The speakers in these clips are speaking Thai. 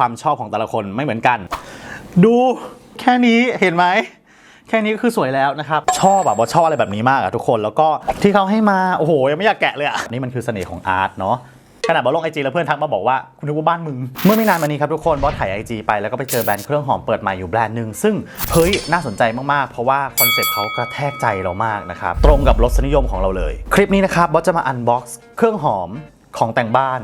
ความชอบของแต่ละคนไม่เหมือนกัน ดูแค่นี้เห็นไหมแค่นี้ก็คือสวยแล้วนะครับ ชอบแบบว่าชอบอะไรแบบนี้มากอะทุกคนแล้วก็ที่เขาให้มาโอ้โหยังไม่อยากแกะเลยอะนี่มันคือเสน่ห์ของอาร์ตเนาะขนาดบอสลงไอจีแล้วเพื่อนทักมาบอกว่าคุณนึกว่าบ้านมึง เมื่อไม่นานมานี้ครับทุกคนบอสถ่ายไอจีไปแล้วก็ไปเจอแบรนด์เครื่องหอมเปิดใหม่อยู่แบรนด์หนึ่งซึ่งเฮ้ยน่าสนใจมากๆ เพราะว่าคอนเซ็ปต์เขากระแทกใจเรามากนะครับตรงกับรสนิยมของเราเลย คลิปนี้นะครับบอสจะมาอันบ็อกซ์เครื่องหอมของแต่งบ้าน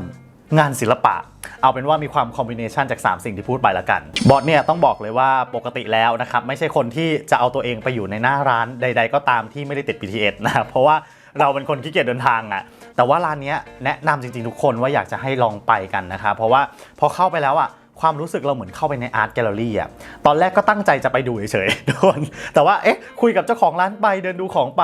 งานศิลปะ เอาเป็นว่ามีความคอมบิเนชันจาก 3 สิ่งที่พูดไปละกัน บอสเนี่ยต้องบอกเลยว่าปกติแล้วนะครับไม่ใช่คนที่จะเอาตัวเองไปอยู่ในหน้าร้านใด ๆ ก็ตามที่ไม่ได้ติด BTS นะครับเพราะว่าเราเป็นคนขี้เกียจเดินทางอะ่ะ แต่ว่าร้านนี้แนะนำจริง ๆ ทุกคนว่าอยากจะให้ลองไปกันนะครับเพราะว่าพอเข้าไปแล้วอะความรู้สึกเราเหมือนเข้าไปในอาร์ตแกลเลอรี่อะ ตอนแรกก็ตั้งใจจะไปดูเฉยๆทุกคน แต่ว่าเอ๊ะคุยกับเจ้าของร้านไปเดินดูของไป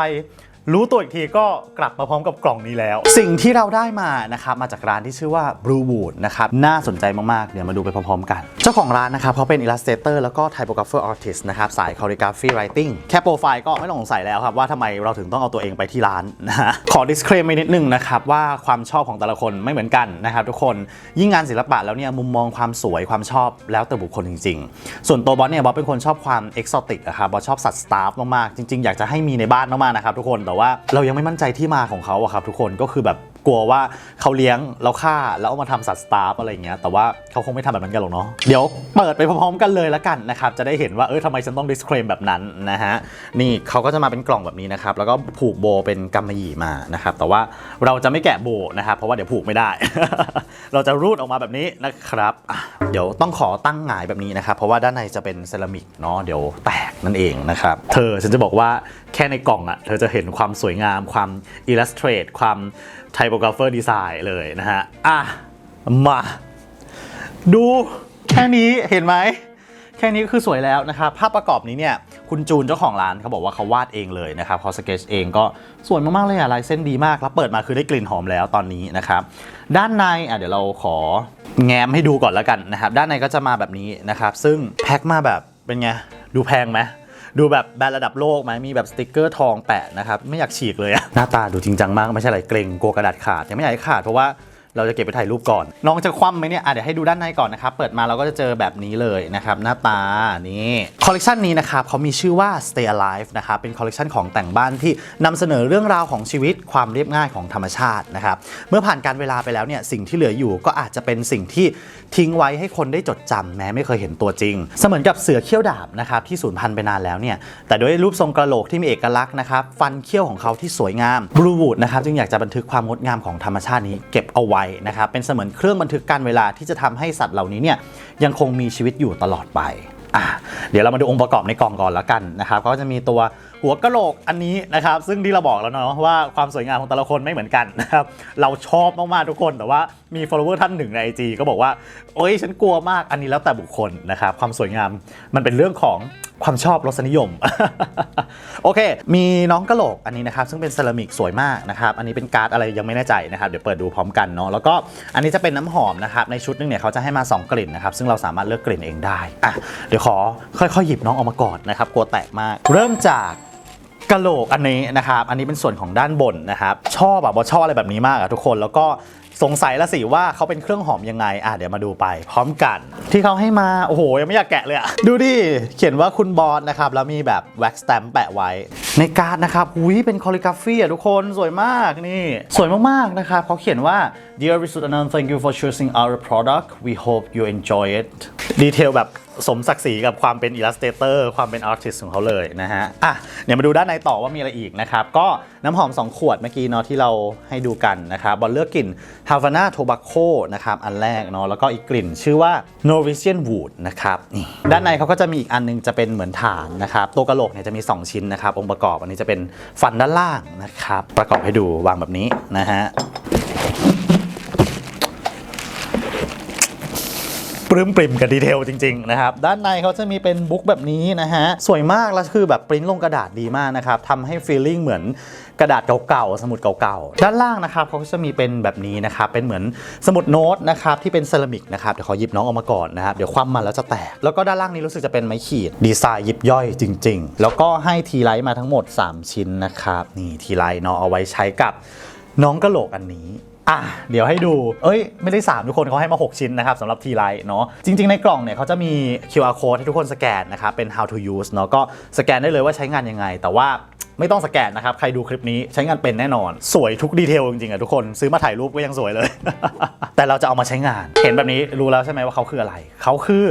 รู้ตัวอีกทีก็กลับมาพร้อมกับกล่องนี้แล้ว สิ่งที่เราได้มานะครับมาจากร้านที่ชื่อว่า Blue Wood นะครับน่าสนใจมาก ๆ เดี๋ยวมาดูไปพร้อม ๆ กัน เจ้าของร้านนะครับเขาเป็น Illustrator แล้วก็ Typographer Artist นะครับสาย Calligraphy Writing แค่โปรไฟล์ก็ไม่ต้องสงสัยแล้วครับ ว่าทำไมเราถึงต้องเอาตัวเองไปที่ร้านนะขอ disclaimer นิดนึงนะครับว่าความชอบของแต่ละคนไม่เหมือนกันนะครับทุกคนยิ่งงานศิลปะแล้วเนี่ยมุมมองความสวยความชอบแล้วแต่บุคคลจริง ๆ ส่วนตัวบอสเนี่ยบอสเป็นคนชอบความ exotic อะครับบอสชอบสัตว์สตาร์ฟมากๆจริง ๆ อยากจะให้มีในบ้านมากๆนะครับทุกคนแต่ว่าเรายังไม่มั่นใจที่มาของเขาอะครับทุกคนก็คือแบบ กลัวว่าเขาเลี้ยงแล้วฆ่าแล้วเอามาทำสัตว์สตาฟอะไรอย่างเงี้ยแต่ว่าเขาคงไม่ทำแบบนั้นกันหรอกเนาะเดี๋ยวเปิดไปพร้อมๆกันเลยละกันนะครับจะได้เห็นว่าเออทำไมฉันต้อง disclaim แบบนั้นนะฮะนี่เขาก็จะมาเป็นกล่องแบบนี้นะครับแล้วก็ผูกโบเป็นกำมะหยี่มานะครับแต่ว่าเราจะไม่แกะโบนะครับเพราะว่าเดี๋ยวผูกไม่ได้ เราจะรูดออกมาแบบนี้นะครับเดี๋ยวต้องขอตั้งหงายแบบนี้นะครับเพราะว่าด้านในจะเป็นเซรามิกเนาะเดี๋ยวแตกนั่นเองนะครับเธอฉันจะบอกว่าแค่ในกล่องอะ่ะเธอจะเห็นความสวยงามความ illustrate ความ typographer design เลยนะฮะ อะ มา ดูแค่นี้เห็นไหม แค่นี้ก็คือสวยแล้วนะครับ ภาพประกอบนี้เนี่ย คุณจูนเจ้าของร้านเขาบอกว่าเขาวาดเองเลยนะครับเขาสเกจเองก็สวยมาก ๆ เลยอะลายเส้นดีมาก แล้วเปิดมาคือได้กลิ่นหอมแล้วตอนนี้นะครับ ด้านในอะเดี๋ยวเราขอแง้มให้ดูก่อนแล้วกันนะครับ ด้านในก็จะมาแบบนี้นะครับ ซึ่งแพ็คมาแบบเป็นไง ดูแพงไหม ดูแบบแบรนด์ระดับโลกไหมมีแบบสติกเกอร์ทองแปะนะครับ ไม่อยากฉีกเลยอะหน้าตาดูจริงจังมากไม่ใช่อะไรเกรงกลัวกระดาษขาดยังไม่อยากให้ขาดเพราะว่า เราจะเก็บไปถ่ายรูปก่อน น้องจะคว่ำไหมเนี่ยอะเดี๋ยวให้ดูด้านในก่อนนะครับ เปิดมาเราก็จะเจอแบบนี้เลยนะครับ หน้าตานี่คอลเลกชันนี้นะครับเขามีชื่อว่า Stay Alive นะครับเป็นคอลเลกชันของแต่งบ้านที่นำเสนอเรื่องราวของชีวิตความเรียบง่ายของธรรมชาตินะครับเมื่อผ่านการเวลาไปแล้วเนี่ยสิ่งที่เหลืออยู่ก็อาจจะเป็นสิ่งที่ทิ้งไว้ให้คนได้จดจำแม้ไม่เคยเห็นตัวจริง เสมือนกับเสือเขี้ยวดาบนะครับที่สูญพันธุ์ไปนานแล้วเนี่ยแต่ด้วยรูปทรงกระโหลกที่มีเอกลักษณ์นะครับฟันเขี้ยวของเขาที่สวยงามบลูวูดนะครับจึงอยากจะบันทึกความงดงามของธรรมชาตินี้เก็บเอาไว้นะครับเป็นเสมือนเครื่องบันทึกการเวลาที่จะทำให้สัตว์เหล่านี้เนี่ยยังคงมีชีวิตอยู่ตลอดไปเดี๋ยวเรามาดูองค์ประกอบในกล่องก่อนแล้วกันนะครับก็จะมีตัว หัวกะโหลกอันนี้นะครับ ซึ่งที่เราบอกแล้วเนาะว่าความสวยงามของแต่ละคนไม่เหมือนกันนะครับเราชอบมากๆทุกคน แต่ว่ามี follower ท่านหนึ่งใน IG ก็บอกว่าโอ้ยฉันกลัวมากอันนี้แล้วแต่บุคคลนะครับความสวยงามมันเป็นเรื่องของความชอบรสนิยม โอเค มีน้องกะโหลกอันนี้นะครับ ซึ่งเป็นเซรามิกสวยมากนะครับ อันนี้เป็นการ์ดอะไรยังไม่แน่ใจนะครับ เดี๋ยวเปิดดูพร้อมกันเนาะแล้วก็อันนี้จะเป็นน้ำหอมนะครับ ในชุดนึงเนี่ยเขาจะให้มา 2 กลิ่นนะครับ ซึ่งเราสามารถเลือกกลิ่นเองได้อะเดี๋ยวขอค่อยๆหยิบน้องออกมาก่อนนะครับกลัวแตกมาก เริ่มจาก กะโหลกอันนี้นะครับ อันนี้เป็นส่วนของด้านบนนะครับ ชอบแบบว่าชอบอะไรแบบนี้มากอะทุกคน แล้วก็สงสัยละสิว่าเขาเป็นเครื่องหอมยังไง อะเดี๋ยวมาดูไป พร้อมกัน ที่เขาให้มา โอ้โห ยังไม่อยากแกะเลยอะดูดิ เขียนว่าคุณบอสนะครับ แล้วมีแบบ wax stamp แปะไว้ ในการ์ดนะครับอุ้ยเป็นคอลิกราฟีอะทุกคนสวยมากนี่ สวยมากๆนะครับเขาเขียนว่า Dear Risut Anand thank you for choosing our product we hope you enjoy it ดีเทลแบบ สมศักดิ์ศรีกับความเป็น illustrator ความเป็น artist ของเขาเลยนะฮะอะเดี๋ยวมาดูด้านในต่อว่ามีอะไรอีกนะครับ ก็น้ำหอม 2 ขวดเมื่อกี้เนาะที่เราให้ดูกันนะครับบอลเลือกกลิ่น Havana Tobacco นะครับอันแรกเนาะแล้วก็อีกกลิ่นชื่อว่า Norwegian Wood นะครับนี่ด้านในเขาก็จะมีอีกอันนึงจะเป็นเหมือนฐานนะครับตัวกระโหลกเนี่ยจะมี 2 ชิ้นนะครับองค์ประกอบอันนี้จะเป็นฟันด้านล่างนะครับประกอบให้ดูวางแบบนี้นะฮะ ปลื้มปริ่มกับดีเทลจริงๆนะครับด้านในเขาจะมีเป็นบุ๊กแบบนี้นะฮะสวยมากแล้วคือแบบปริ้นลงกระดาษดีมากนะครับทำให้ฟีลลิ่งเหมือนกระดาษเก่าๆสมุดเก่าๆด้านล่างนะครับเขาก็จะมีเป็นแบบนี้นะครับเป็นเหมือนสมุดโน้ตนะครับที่เป็นเซรามิกนะครับเดี๋ยวขอหยิบน้องออกมาก่อนนะครับเดี๋ยวคว่ำมันแล้วจะแตกแล้วก็ด้านล่างนี้รู้สึกจะเป็นไม้ขีดดีไซน์ยิบย่อยจริง ๆ แล้วก็ให้ทีไลท์มาทั้งหมด 3 ชิ้นนะครับนี่ทีไลท์เนาะเอาไว้ใช้กับน้องกระโหลกอันนี้ อะเดี๋ยวให้ดู เอ้ย ไม่ได้ 3 ทุกคนเขาให้มา 6 ชิ้นนะครับสำหรับทีไลท์เนาะจริง ๆ ในกล่องเนี่ยเขาจะมี QR code ให้ทุกคนสแกนนะครับ เป็น how to use เนาะก็สแกนได้เลยว่าใช้งานยังไง แต่ว่าไม่ต้องสแกนนะครับ ใครดูคลิปนี้ใช้งานเป็นแน่นอน สวยทุกดีเทลจริงๆอะทุกคนซื้อมาถ่ายรูปก็ยังสวยเลย แต่เราจะเอามาใช้งาน เห็นแบบนี้รู้แล้วใช่ไหมว่าเขาคืออะไรเขาคือ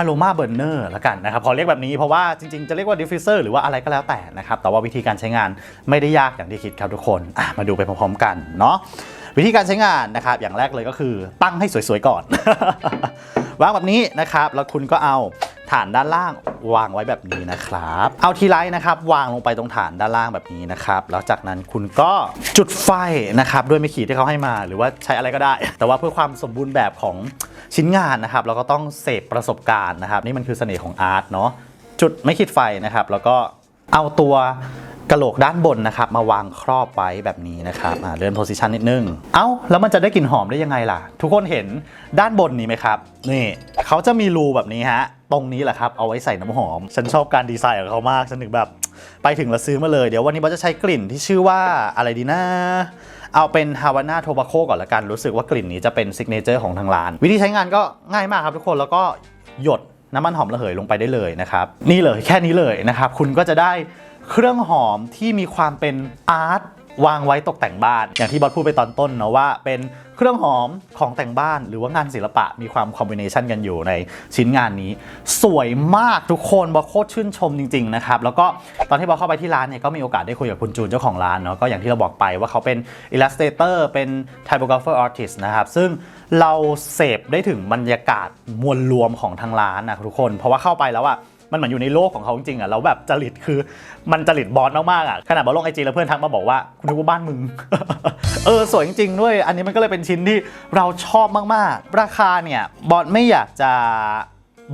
Aroma Burner ละกันนะครับขอเรียกแบบนี้เพราะว่าจริงๆ จะเรียกว่า diffuser หรือว่าอะไรก็แล้วแต่นะครับแต่ว่าวิธีการใช้งานไม่ได้ยากอย่างที่คิดครับทุกคนมาดูไปพร้อมๆกันเนาะ วิธีการใช้งานนะครับ อย่างแรกเลยก็คือตั้งให้สวยๆก่อน วางแบบนี้นะครับ แล้วคุณก็เอาฐานด้านล่างวางไว้แบบนี้นะครับ เอาทีไลท์นะครับ วางลงไปตรงฐานด้านล่างแบบนี้นะครับ แล้วจากนั้นคุณก็จุดไฟนะครับด้วยไม้ขีดที่เขาให้มา หรือว่าใช้อะไรก็ได้ แต่ว่าเพื่อความสมบูรณ์แบบของชิ้นงานนะครับ เราก็ต้องเสพประสบการณ์นะครับ นี่มันคือเสน่ห์ของอาร์ตเนาะจุดไม้ขีดไฟนะครับ แล้วก็เอาตัว กระโหลกด้านบนนะครับ มาวางครอบไว้แบบนี้นะครับเลื่อนโพสิชันนิดนึง เอ้า แล้วมันจะได้กลิ่นหอมได้ยังไงล่ะ ทุกคนเห็นด้านบนนี้ไหมครับ นี่เขาจะมีรูแบบนี้ฮะ ตรงนี้แหละครับ เอาไว้ใส่น้ำหอม ฉันชอบการดีไซน์ของเขามาก ฉันถึงแบบ ไปถึงแล้วซื้อมาเลย เดี๋ยววันนี้บอสจะใช้กลิ่นที่ชื่อว่าอะไรดีนะเอาเป็นฮาวาน่าโทบาโคก่อนละกัน รู้สึกว่ากลิ่นนี้จะเป็นซิกเนเจอร์ของทางร้าน วิธีใช้งานก็ง่ายมากครับทุกคน แล้วก็หยดน้ำมันหอมระเหยลงไปได้เลยนะครับ นี่เลยแค่นี้เลยนะครับ คุณก็จะได้ เครื่องหอมที่มีความเป็นอาร์ตวางไว้ตกแต่งบ้าน อย่างที่บอสพูดไปตอนต้นเนาะว่าเป็นเครื่องหอมของแต่งบ้าน หรือว่างานศิลปะมีความคอมบิเนชันกันอยู่ในชิ้นงานนี้ สวยมากทุกคนบอสโคตรชื่นชมจริงๆนะครับแล้วก็ตอนที่บอสเข้าไปที่ร้านเนี่ยก็มีโอกาสได้คุยกับคุณจูนเจ้าของร้านเนาะก็อย่างที่เราบอกไปว่าเขาเป็น illustrator เป็น typographer artist นะครับซึ่งเราเสพได้ถึงบรรยากาศมวลรวมของทางร้านนะทุกคน เพราะว่าเข้าไปแล้วอะ มันเหมือนอยู่ในโลกของเขาจริงๆอะแล้วแบบจริตคือมันจริตบอสมากๆอะขนาดบอลลงไอจีแล้วเพื่อนทักมาบอกว่าคุณนึกว่าบ้านมึง เออสวยจริงๆด้วย อันนี้มันก็เลยเป็นชิ้นที่เราชอบมากๆ ราคาเนี่ยบอสไม่อยากจะ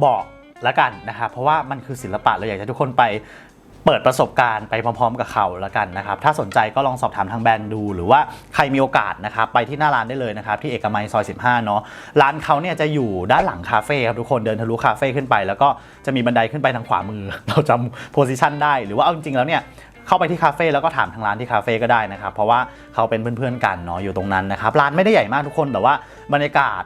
บอกละกันนะครับเพราะว่ามันคือศิลปะเราอยากให้ทุกคนไป เปิดประสบการณ์ไปพร้อมๆกับเขาละกันนะครับ ถ้าสนใจก็ลองสอบถามทางแบรนด์ดู หรือว่าใครมีโอกาสนะครับไปที่หน้าร้านได้เลยนะครับ ที่เอกมัยซอย 15 เนาะร้านเขาเนี่ยจะอยู่ด้านหลังคาเฟ่ครับทุกคนเดินทะลุคาเฟ่ขึ้นไป แล้วก็จะมีบันไดขึ้นไปทางขวามือ เราจำโพซิชันได้หรือว่าเอาจริงๆแล้วเนี่ยเข้าไปที่คาเฟ่แล้วก็ถามทางร้านที่คาเฟ่ก็ได้นะครับ เพราะว่าเขาเป็นเพื่อนๆกันเนาะอยู่ตรงนั้นนะครับ ร้านไม่ได้ใหญ่มากทุกคนแต่ว่าบรรยากาศ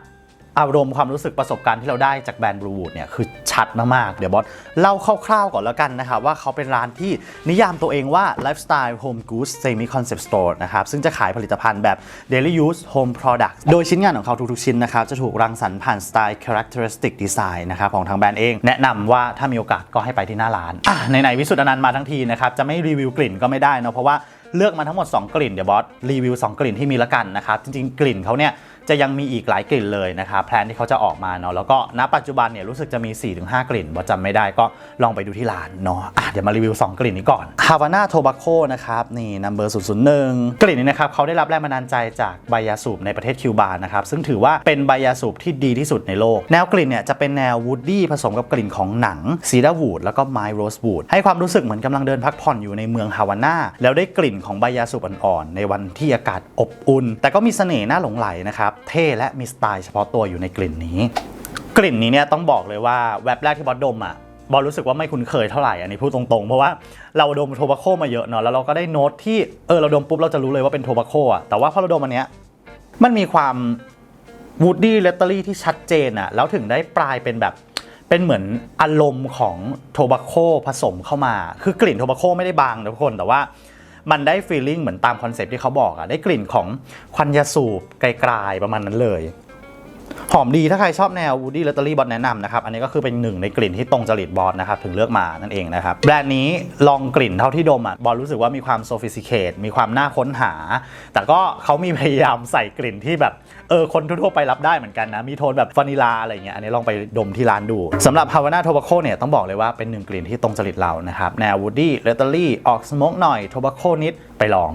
อารมณ์ความรู้สึกประสบการณ์ที่เราได้จากแบรนด์บลูวูดเนี่ยคือชัดมากๆ เดี๋ยวบอสเล่าคร่าวๆก่อนแล้วกันนะครับว่าเขาเป็นร้านที่นิยามตัวเองว่า Lifestyle Home Goods Semi Concept Store นะครับซึ่งจะขายผลิตภัณฑ์แบบ Daily Use Home Product โดยชิ้นงานของเขาทุกๆชิ้นนะครับจะถูกรังสรรค์ผ่านสไตล์ Characteristic Design นะครับของทางแบรนด์เอง แนะนำว่าถ้ามีโอกาสก็ให้ไปที่หน้าร้านอะไหนๆวิสุทธ์อนันต์มาทั้งทีนะครับจะไม่รีวิวกลิ่นก็ไม่ได้นะเพราะว่าเลือกมาทั้งหมด 2 กลิ่นเดี๋ยวบอสรีวิว 2 กลิ่นที่มีละกันนะครับจริงๆ กลิ่นเขาเนี่ย จะยังมีอีกหลายกลิ่นเลยนะครับแพลนที่เขาจะออกมาเนาะแล้วก็ณปัจจุบันเนี่ยรู้สึกจะมี 4-5 กลิ่นบอสจำไม่ได้ก็ลองไปดูที่ร้านเนาะะเดี๋ยวมารีวิว 2 กลิ่นนี้ก่อน Havana Tobacco นะครับนี่ number 001กลิ่นนี้นะครับเขาได้รับแรงบันดาลใจจากใบยาสูบในประเทศคิวบานะครับซึ่งถือว่าเป็นใบยาสูบที่ดีที่สุดในโลก แนวกลิ่นเนี่ยจะเป็นแนววูดดี้ผสมกับกลิ่นของหนังซีดาร์วูดแล้วก็ไม้โรสวูดให้ความรู้สึกเหมือนกำลังเดินพักผ่อนอยู่ในเมืองฮาวาน่าแล้วได้กลิ่นของใบยาสูบอ่อนๆในวันที่อากาศอบอุ่น แต่ก็มีเสน่ห์น่าหลงไหลนะครับเท่และมีสไตล์เฉพาะตัวอยู่ในกลิ่นนี้ กลิ่นนี้เนี่ยต้องบอกเลยว่าแวบแรกที่บอสดมอะบอสรู้สึกว่าไม่คุ้นเคยเท่าไหร่อันนี้พูดตรงๆ เพราะว่าเราดมโทบาโคมาเยอะเนาะแล้วเราก็ได้โน้ตที่เออเราดมปุ๊บเราจะรู้เลยว่าเป็นโทบาโคอะแต่ว่าพอเราดมอันเนี้ยมันมีความวูดดี้เลตเตอรี่ที่ชัดเจนอะแล้วถึงได้ปลายเป็นแบบเป็นเหมือนอารมณ์ของโทบาโคผสมเข้ามา คือกลิ่นโทบาโคไม่ได้บางนะทุกคนแต่ว่า มันได้ฟีลลิ่งเหมือนตามคอนเซปต์ที่เขาบอกอะได้กลิ่นของควันยาสูบไกลๆประมาณนั้นเลย หอมดีถ้าใครชอบแนว Woody l o t t e r y บอสแนะนำนะครับ อันนี้ก็คือเป็นหนึ่งในกลิ่นที่ตรงจริตบอสนะครับ ถึงเลือกมานั่นเองนะครับ แบรนด์นี้ลองกลิ่นเท่าที่ดมอะบอสรู้สึกว่ามีความโซฟิส i ิเค e มีความน่าค้นหา แต่ก็เขามีพยายามใส่กลิ่นที่แบบเออคนทั่วไปรับได้เหมือนกันนะ มีโทนแบบวานิลาอะไรเงี้ยอันนี้ลองไปดมที่ร้านดูสำหรับ Havana Tobacco เนี่ยต้องบอกเลยว่าเป็นหนึ่งกลิ่นที่ตรงจริตเรานะครับแนว Woody l o t t e r y ออกสโมกหน่อย Tobacco นิดไปลอง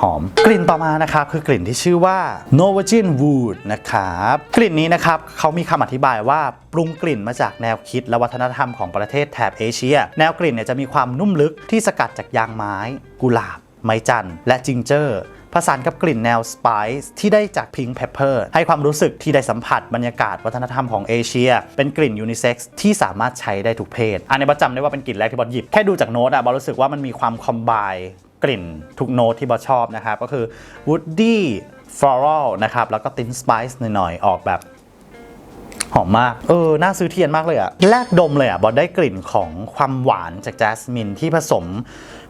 หอม กลิ่นต่อมานะครับคือกลิ่นที่ชื่อว่า Norwegian Wood นะครับกลิ่นนี้นะครับเขามีคำอธิบายว่าปรุงกลิ่นมาจากแนวคิดและวัฒนธรรมของประเทศแถบเอเชีย แนวกลิ่นเนี่ยจะมีความนุ่มลึกที่สกัดจากยางไม้ กุหลาบ ไม้จันทร์และจิงเจอร์ผสานกับกลิ่นแนวสไปซ์ที่ได้จากพิง k ์เพปเปอร์ให้ความรู้สึกที่ได้สัมผัสบรรยากาศวัฒนธรรมของเอเชีย เป็นกลิ่นยูนิเซ็กซ์ที่สามารถใช้ได้ทุกเพศ อันนี้บอสจำได้ว่าเป็นกลิ่นแรกที่บอสหยิบ แค่ดูจากโน้ตอะบอสรู้สึกว่ามันมีความคอมไบ กลิ่นทุกโน้ตที่บอชอบนะครับ ก็คือ woody floral นะครับ แล้วก็ติ้นสไปซ์หน่อยๆ ออกแบบหอมมาก เออ น่าซื้อเทียนมากเลยอะแรกดมเลยอะบอได้กลิ่นของความหวานจากแจสมินที่ผสม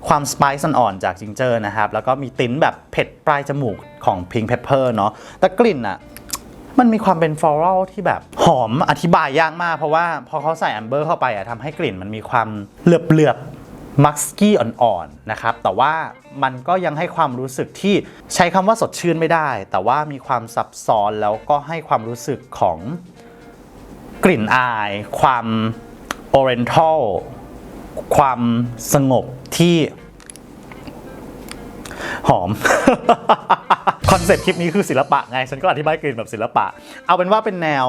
ความสไปซ์อ่อนๆจากจิงเจอร์นะครับ แล้วก็มีติ้นแบบเผ็ดปลายจมูกของพิงเพปเปอร์เนาะ แต่กลิ่นอะมันมีความเป็นฟลอรัลที่แบบหอมอธิบายยากมาก เพราะว่าพอเขาใส่แอมเบอร์เข้าไปอะทำให้กลิ่นมันมีความเหลือบๆ มักสกี้อ่อนๆนะครับ แต่ว่ามันก็ยังให้ความรู้สึกที่ใช้คำว่าสดชื่นไม่ได้ แต่ว่ามีความซับซ้อนแล้วก็ให้ความรู้สึกของกลิ่นอาย ความโอเรนทัลความสงบที่ หอม คอนเซ็ปต์คลิปนี้คือศิลปะไง ฉันก็อธิบายกลิ่นแบบศิลปะ เอาเป็นว่าเป็นแนว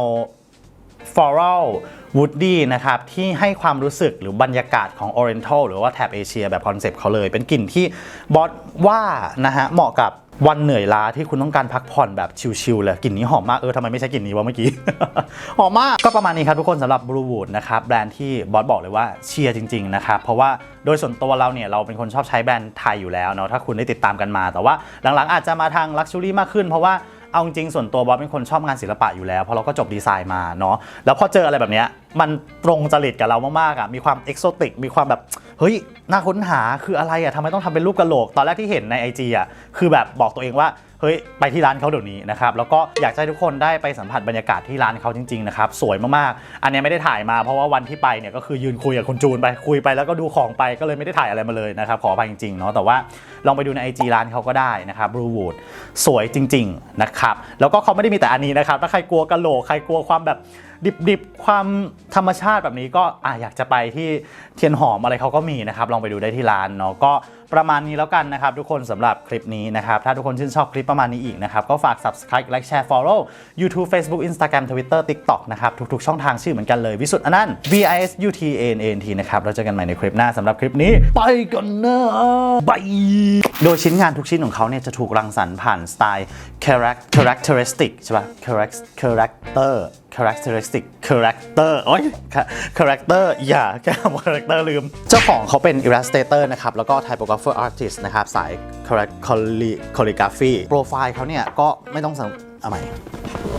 floral woody นะครับที่ให้ความรู้สึกหรือบรรยากาศของ Oriental หรือว่าแถบเอเชียแบบคอนเซปต์เขาเลย เป็นกลิ่นที่บอสว่านะฮะเหมาะกับวันเหนื่อยล้าที่คุณต้องการพักผ่อนแบบชิลๆเลยกลิ่นนี้หอมมากเออทำไมไม่ใช้กลิ่นนี้วะเมื่อกี้ หอมมากก็ประมาณนี้ครับทุกคนสำหรับ Blue Wood นะครับแบรนด์ที่บอสบอกเลยว่าเชียร์จริงๆนะครับเพราะว่าโดยส่วนตัวเราเนี่ยเราเป็นคนชอบใช้แบรนด์ไทยอยู่แล้วเนาะถ้าคุณได้ติดตามกันมา แต่ว่าหลังๆอาจจะมาทาง Luxury มากขึ้นเพราะว่า เอาจริงส่วนตัวบอสเป็นคนชอบงานศิลปะอยู่แล้วเพราะเราก็จบดีไซน์มาเนาะแล้วพอเจออะไรแบบเนี้ย มันตรงจริตกับเรามากๆอะมีความเอกโซติกมีความแบบเฮ้ยน่าค้นหาคืออะไรอะทำไมต้องทำเป็นรูปกระโหลก ตอนแรกที่เห็นใน IG อะคือแบบบอกตัวเองว่าเฮ้ยไปที่ร้านเขาเดี๋ยวนี้นะครับแล้วก็อยากให้ทุกคนได้ไปสัมผัสบรรยากาศที่ร้านเขาจริงๆนะครับสวยมากๆ อันนี้ไม่ได้ถ่ายมาเพราะว่าวันที่ไปเนี่ยก็คือยืนคุยกับคุณจูนไปคุยไปแล้วก็ดูของไปก็เลยไม่ได้ถ่ายอะไรมาเลยนะครับขออภัยจริงๆเนาะแต่ว่าลองไปดูใน IG ร้านเขาก็ได้นะครับ Blue Wood สวยจริง ๆนะครับ แล้วก็เขาไม่ได้มีแต่อันนี้นะครับถ้าใครกลัวกะโหลกใครกลัวความแบบ ดิบๆ ความธรรมชาติแบบนี้ก็อะอยากจะไปที่เทียนหอมอะไรเขาก็มีนะครับ ลองไปดูได้ที่ร้านเนาะก็ ประมาณนี้แล้วกันนะครับทุกคนสำหรับคลิปนี้นะครับ ถ้าทุกคนชื่นชอบคลิปประมาณนี้อีกนะครับ ก็ฝาก subscribe like share follow YouTube Facebook Instagram Twitter TikTok นะครับ ทุกๆ ช่องทางชื่อเหมือนกันเลย วิสุทธ์อนันต์ V I S U T A N A N T นะครับเราเจอกันใหม่ในคลิปหน้าสำหรับคลิปนี้ ไปกันนะบายโดยชิ้นงานทุกชิ้นของเขาเนี่ยจะถูกรังสรรค์ผ่านสไตล์ charac- characteristic ใช่ป่ะ charac- character characteristic character โอ้ย character อย่าแก้ว character ลืม เจ้าของเขาเป็น illustrator นะครับ แล้วก็ typographer artist นะครับ สาย calligraphy โปรไฟล์เขาเนี่ย ก็ไม่ต้องสังเอาใหม่